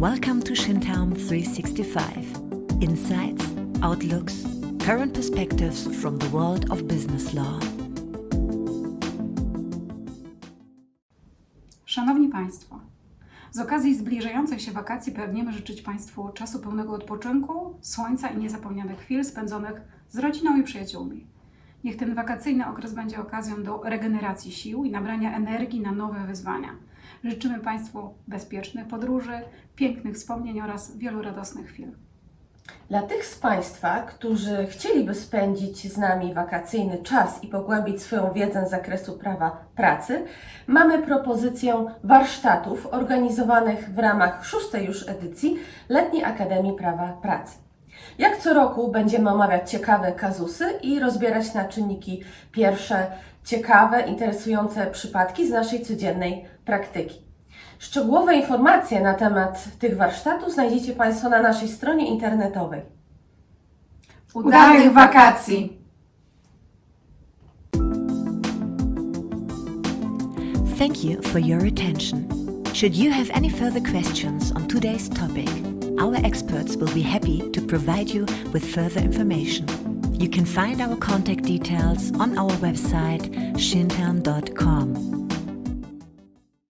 Welcome to Shintown 365. Insights, outlooks, current perspectives from the world of business law. Szanowni Państwo, z okazji zbliżających się wakacji pragniemy życzyć Państwu czasu pełnego odpoczynku, słońca i niezapomnianych chwil spędzonych z rodziną i przyjaciółmi. Niech ten wakacyjny okres będzie okazją do regeneracji sił i nabrania energii na nowe wyzwania. Życzymy Państwu bezpiecznych podróży, pięknych wspomnień oraz wielu radosnych chwil. Dla tych z Państwa, którzy chcieliby spędzić z nami wakacyjny czas i pogłębić swoją wiedzę z zakresu prawa pracy, mamy propozycję warsztatów organizowanych w ramach szóstej już edycji Letniej Akademii Prawa Pracy. Jak co roku będziemy omawiać ciekawe kazusy i rozbierać na czynniki pierwsze ciekawe, interesujące przypadki z naszej codziennej praktyki. Szczegółowe informacje na temat tych warsztatów znajdziecie Państwo na naszej stronie internetowej. Udanych wakacji! Thank you for your attention. Should you have any further questions on today's topic, our experts will be happy to provide you with further information. You can find our contact details on our website shintown.com.